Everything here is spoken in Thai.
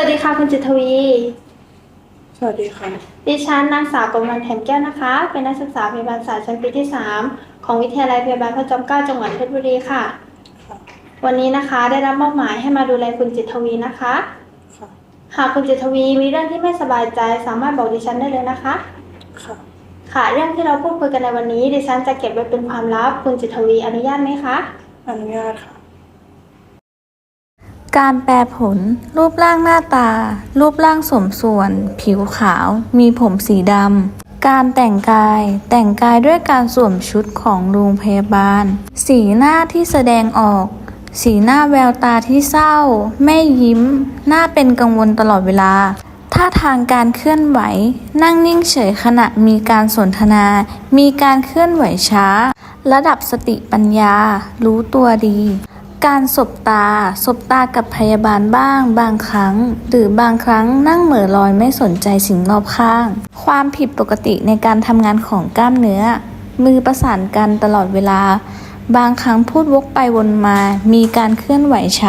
วัสดีค่ะคุณจิตทวี สวัสดีค่ะ ดิฉันนางสาวกมลแถมแก้วนะคะ เป็นนักศึกษาพยาบาลศาสตร์ชั้นปีที่ 3 ของวิทยาลัยพยาบาลพระจอมเกล้าจังหวัดเพชรบุรีค่ะค่ะวันนี้นะคะได้รับมอบหมายให้มาดูแลคุณจิตทวีนะคะค่ะหากคุณจิตทวีมีเรื่องที่ไม่สบายใจสามารถบอกดิฉันได้เลยนะคะ ค่ะ ค่ะ เรื่องที่เราพูดคุยกันในวันนี้ดิฉันจะเก็บไว้เป็นความลับ คุณจิตทวีอนุญาตไหมคะ อนุญาตค่ะ การแปลผล รูปร่างหน้าตา รูปร่างสมส่วน ผิวขาว มีผมสีดำ การแต่งกาย แต่งกายด้วยการสวมชุดของโรงพยาบาล สีหน้าที่แสดงออก สีหน้าแววตาที่เศร้า ไม่ยิ้ม หน้าเป็นกังวลตลอดเวลา ท่าทางการเคลื่อนไหว นั่งนิ่งเฉยขณะมีการสนทนา มีการเคลื่อนไหวช้า ระดับสติปัญญา รู้ตัวดี การสบตา สบตากับพยาบาลบ้าง บางครั้ง หรือบางครั้งนั่งเหม่อลอยไม่สนใจสิ่งรอบข้าง ความผิดปกติในการทำงานของกล้ามเนื้อ มือประสานกันตลอดเวลา บางครั้งพูดวกไปวนมา มีการเคลื่อนไหวช้า